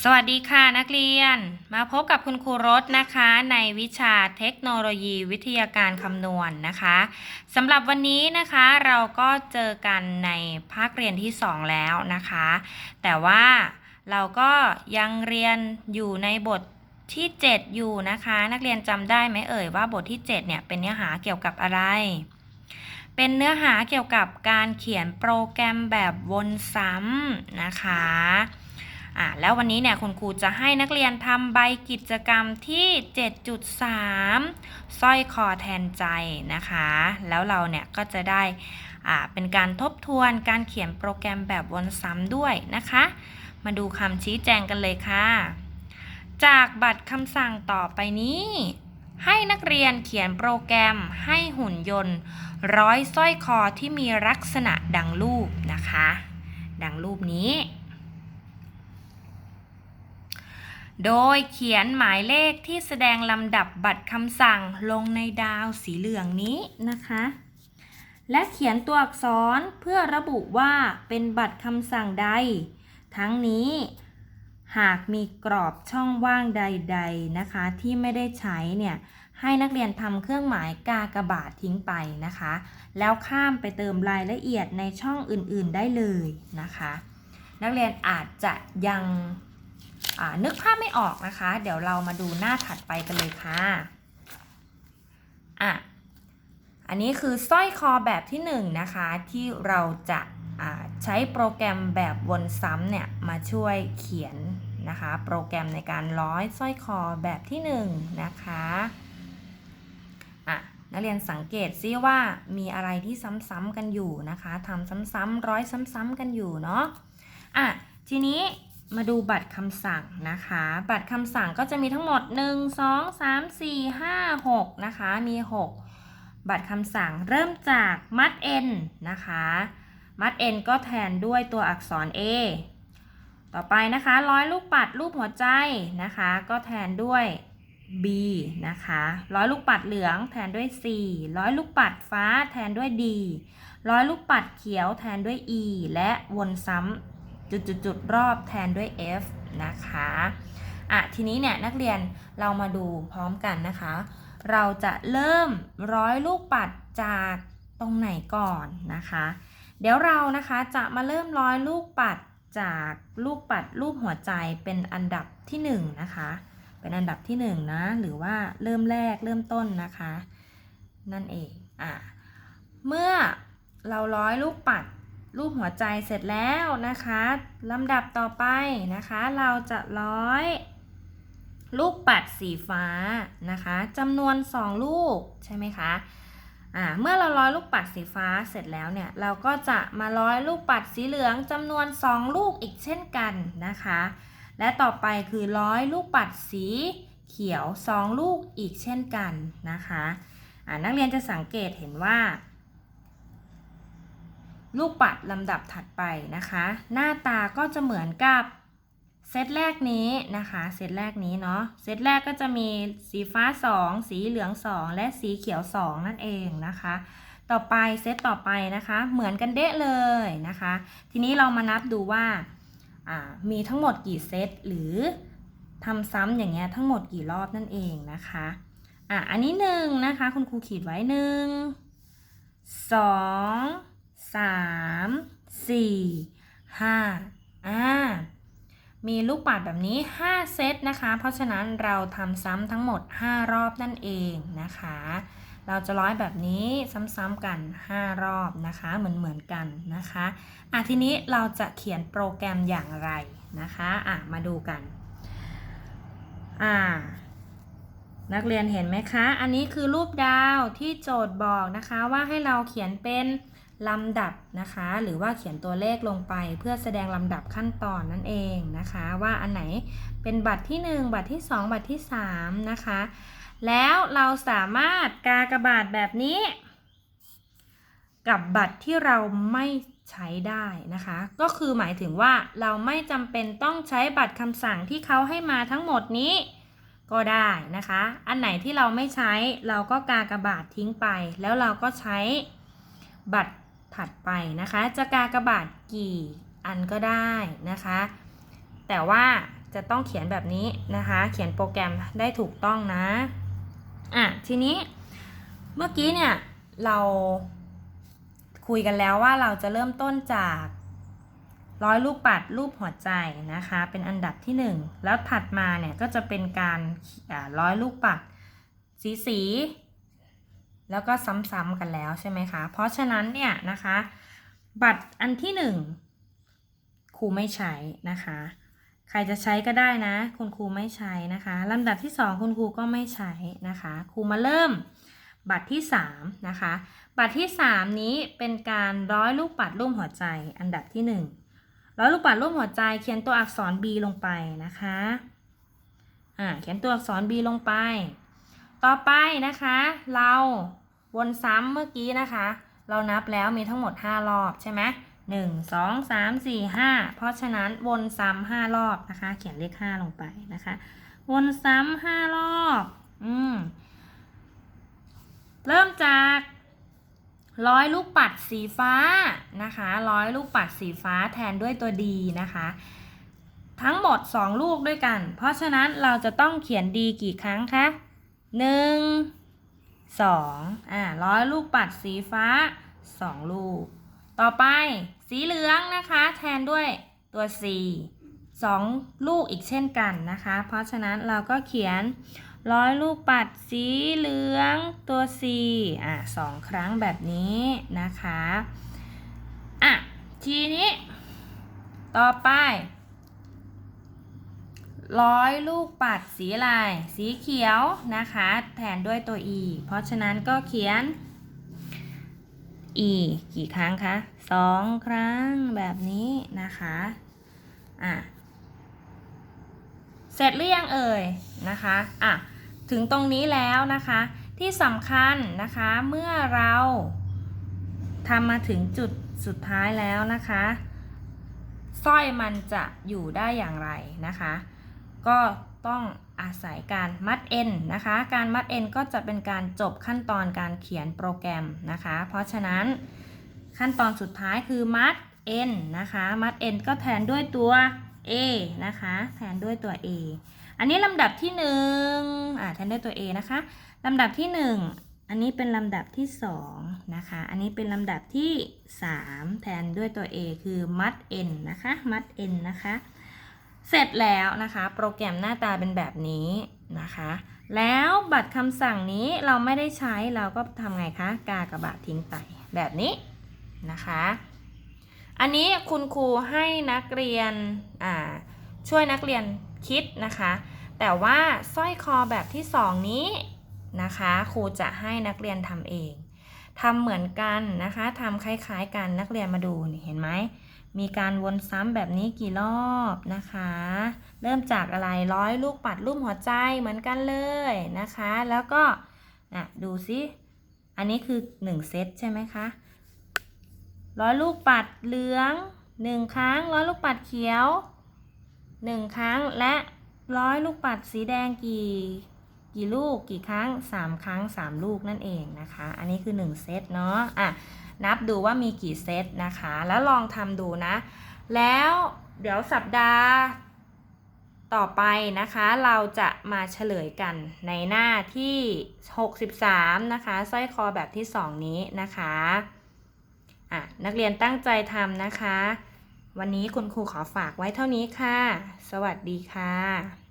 สวัสดีค่ะนักเรียน มาพบกับคุณครูรสนะคะ ในวิชาเทคโนโลยีวิทยาการคำนวณนะคะสำหรับวันนี้นะคะเราก็เจอกันในภาคเรียนที่ 2 แล้วนะคะ แต่ว่าเราก็ยังเรียนอยู่ในบทที่ 7 อยู่นะคะ นักเรียนจำได้ไหมเอ่ยว่าบทที่ 7 เนี่ยเป็นเนื้อหาเกี่ยวกับอะไร เป็นเนื้อหาเกี่ยวกับการเขียนโปรแกรมแบบวนซ้ำนะคะ อะแล้ววันนี้เนี่ยคุณครูจะให้นักเรียนทำใบกิจกรรมที่ 7.3สร้อยคอแทนใจนะคะ แล้วเราเนี่ยก็จะได้อ่าเป็นการทบทวนการเขียนโปรแกรมแบบวนซ้ำด้วยนะคะ มาดูคำชี้แจงกันเลยค่ะ จากบัตรคำสั่งต่อไปนี้ ให้นักเรียนเขียนโปรแกรมให้หุ่นยนต์ ร้อยสร้อยคอที่มีลักษณะดังรูปนะคะ ดังรูปนี้ โดยเขียนหมายเลขที่แสดงลำดับบัตรคำสั่งลงในดาวสีเหลืองนี้นะคะ และเขียนตัวอักษรเพื่อระบุว่าเป็นบัตรคำสั่งใด ทั้งนี้ หากมีกรอบช่องว่างใด ๆนะคะ ที่ไม่ได้ใช้เนี่ยให้นักเรียนทำเครื่องหมายกากบาททิ้งไปนะคะ แล้วข้ามไปเติมรายละเอียดในช่องอื่นๆได้เลยนะคะ นักเรียนอาจจะยัง นึกภาพไม่ออกนะคะ เดี๋ยวเรามาดูหน้าถัดไปกันเลยค่ะอะอันนี้คือสร้อยคอแบบที่1นงนะคะที่เราจะใช้โปรแกรมแบบวนซ้ำเนี่ยมาช่วยเขียนนะคะ โปรแกรมในการร้อยสร้อยคอแบบที่1นงนะคะอะนักเรียนสังเกตซิว่ามีอะไรที่ซ้ำๆกันอยู่นะคะทำซ้ำๆร้อยซ้ำๆกันอยู่เนาะอะทีนี้ มาดูบัตรคำสั่งนะคะ บัตรคำสั่งก็จะมีทั้งหมด 1 2 3 4 5 6นะคะ มี 6 บัตรคำสั่งเริ่มจากมัด n นะคะ มัด n ก็แทนด้วยตัวอักษร a ต่อไปนะคะร้อยลูกปัดรูปหัวใจนะคะ ก็แทนด้วย b นะคะร้อยลูกปัดเหลืองแทนด้วย c ร้อยลูกปัดฟ้าแทนด้วย d ร้อยลูกปัดเขียวแทนด้วย e และวนซ้ำ จุดๆรอบแทนด้วย f นะคะอะทีนี้เนี่ยนักเรียนเรามาดูพร้อมกันนะคะ เราจะเริ่มร้อยลูกปัดจากตรงไหนก่อนนะคะ เดี๋ยวเรานะคะจะมาเริ่มร้อยลูกปัดจากลูกปัดรูปหัวใจเป็นอันดับที่1นงนะคะเป็นอันดับที่1นนะหรือว่าเริ่มแรกเริ่มต้นนะคะ นั่นเองอะเมื่อเราร้อยลูกปัด รูปหัวใจเสร็จแล้วนะคะลำดับต่อไปนะคะ เราจะร้อย ลูกปัดสีฟ้านะคะจำนวน 2 ลูกใช่ไหมคะอ่าเมื่อเราร้อยลูกปัดสีฟ้าเสร็จแล้วเนี่ย เราก็จะมาร้อยลูกปัดสีเหลืองจำนวน 2 ลูกอีกเช่นกันนะคะ และต่อไปคือร้อยลูกปัดสีเขียว 2 ลูกอีกเช่นกันนะคะอ่านักเรียนจะสังเกตเห็นว่า ลูกปัดลำดับถัดไปนะคะ หน้าตาก็จะเหมือนกับเซตแรกนี้นะคะ เซตแรกนี้เนาะ เซตแรกก็จะมีสีฟ้า 2 สีเหลือง 2 และสีเขียว 2 นั่นเองนะคะ ต่อไปเซตต่อไปนะคะ เหมือนกันเดะเลยนะคะ ทีนี้เรามานับดูว่าอ่ามีทั้งหมดกี่เซตหรือทำซ้ำอย่างเงี้ยทั้งหมดกี่รอบนั่นเองนะคะอะอันนี้หนึ่งนะคะ คุณครูขีดไว้หนึ่งสอง สามสี่ห้าอ่ามีลูกปัดแบบนี้ 5 เซตนะคะ เพราะฉะนั้นเราทำซ้ำทั้งหมด 5 รอบนั่นเองนะคะ เราจะร้อยแบบนี้ซ้ำๆกัน 5 รอบนะคะ เหมือนเหมือนกันนะคะอะทีนี้เราจะเขียนโปรแกรมอย่างไรนะคะอะมาดูกันอ่านักเรียนเห็นไหมคะ อันนี้คือรูปดาวที่โจทย์บอกนะคะว่าให้เราเขียนเป็น ลำดับนะคะ หรือว่าเขียนตัวเลขลงไป เพื่อแสดงลำดับขั้นตอนนั่นเองนะคะ ว่าอันไหนเป็นบัตรที่ 1 บัตรที่ 2 บัตรที่ 3 นะคะ แล้วเราสามารถกากบาทแบบนี้ กับบัตรที่เราไม่ใช้ได้นะคะ ก็คือหมายถึงว่าเราไม่จำเป็นต้องใช้บัตรคำสั่งที่เขาให้มาทั้งหมดนี้ก็ได้นะคะ อันไหนที่เราไม่ใช้เราก็กากบาททิ้งไป แล้วเราก็ใช้บัตร ถัดไปนะคะ จะกากระบาทกี่อันก็ได้นะคะ แต่ว่าจะต้องเขียนแบบนี้นะคะ เขียนโปรแกรมได้ถูกต้องนะ อะ ทีนี้เมื่อกี้เนี่ยเราคุยกันแล้วว่าเราจะเริ่มต้นจากร้อยลูกปัดรูปหัวใจนะคะ เป็นอันดับที่หนึ่งแล้วถัดมาเนี่ยก็จะเป็นการร้อยลูกปัดสีสี แล้วก็ซ้ำๆกันแล้วใช่ไหมคะ เพราะฉะนั้นเนี่ยนะคะ บัตรอันที่หนึ่งครูไม่ใช้นะคะ ใครจะใช้ก็ได้นะ คุณครูไม่ใช้นะคะลำดับที่สองคุณครูก็ไม่ใช้นะคะ ครูมาเริ่มบัตรที่สามนะคะ บัตรที่สามนี้เป็นการร้อยลูกปัดรูปหัวใจอันดับที่หนึ่งร้อยลูกปัดรูปหัวใจเขียนตัวอักษร B ลงไปนะคะ อ่า เขียนตัวอักษร B ลงไป ต่อไปนะคะ เรา วนซ้ำเมื่อกี้นะคะ เรานับแล้วมีทั้งหมด 5 รอบใช่ไหมหนึ่งสองสามสี่ห้าเพราะฉะนั้นวนซ้ำห้ารอบนะคะ เขียนเลขห้าลงไปนะคะ วนซ้ำห้ารอบ อืม เริ่มจากร้อยลูกปัดสีฟ้านะคะร้อยลูกปัดสีฟ้าแทนด้วยตัวดีนะคะ ทั้งหมด 2 ลูกด้วยกัน เพราะฉะนั้นเราจะต้องเขียนดีกี่ครั้งคะหนึ่ง สองอ่าร้อยลูกปัดสีฟ้า2ลูก ต่อไปสีเหลืองนะคะ แทนด้วยตัว C 2ลูกอีกเช่นกันนะคะ เพราะฉะนั้นเราก็เขียนร้อยลูกปัดสีเหลืองตัว C อะสองครั้งแบบนี้นะคะ อะ ทีนี้ ต่อไป ร้อยลูกปัดสีอะไรสีเขียวนะคะ แทนด้วยตัว E เพราะฉะนั้นก็เขียน E กี่ครั้งคะสองครั้งแบบนี้นะคะอะเสร็จหรือยังเอ่ยนะคะอะถึงตรงนี้แล้วนะคะ ที่สำคัญนะคะเมื่อเราทำมาถึงจุดสุดท้ายแล้วนะคะสร้อยมันจะอยู่ได้อย่างไรนะคะ ก็ต้องอาศัยการมัดเอ็นนะคะ การมัดเอ็นก็จะเป็นการจบขั้นตอนการเขียนโปรแกรมนะคะ เพราะฉะนั้นขั้นตอนสุดท้ายคือมัดเอ็นนะคะ มัดเอ็นก็แทนด้วยตัว A นะคะ แทนด้วยตัว A อันนี้ลำดับที่หนึ่งอ่าแทนด้วยตัว A นะคะลำดับที่หนึ่งอันนี้เป็นลำดับที่สองนะคะ อันนี้เป็นลำดับที่สามแทนด้วยตัว A คือมัด N นะคะ มัด N นะคะ เสร็จแล้วนะคะ โปรแกรมหน้าตาเป็นแบบนี้นะคะ แล้วบัตรคำสั่งนี้เราไม่ได้ใช้เราก็ทำไงคะ กากระบาดทิ้งไปแบบนี้นะคะ อันนี้คุณครูให้นักเรียนช่วยนักเรียนคิดนะคะ แต่ว่าสร้อยคอแบบที่สองนี้นะคะ ครูจะให้นักเรียนทำเองทำเหมือนกันนะคะทำคล้ายๆกันนักเรียนมาดูนี่เห็นไหม มีการวนซ้ำแบบนี้กี่รอบนะคะ เริ่มจากอะไรร้อยลูกปัดรูปหัวใจเหมือนกันเลยนะคะ แล้วก็อะดูซิอันนี้คือ 1 เซตใช่ไหมคะร้อยลูกปัดเหลืองหนึ่งครั้งร้อยลูกปัดเขียวหนึ่งครั้งและร้อยลูกปัดสีแดงกี่กี่ลูกกี่ครั้งสามครั้งสามลูกนั่นเองนะคะ อันนี้คือ 1 เซตเนาะอะ นับดูว่ามีกี่เซตนะคะ แล้วลองทำดูนะ แล้วเดี๋ยวสัปดาห์ต่อไปนะคะ เราจะมาเฉลยกันในหน้าที่ 63 นะคะสร้อยคอแบบที่ 2 นี้นะคะอะนักเรียนตั้งใจทำนะคะ วันนี้คุณครูขอฝากไว้เท่านี้ค่ะ สวัสดีค่ะ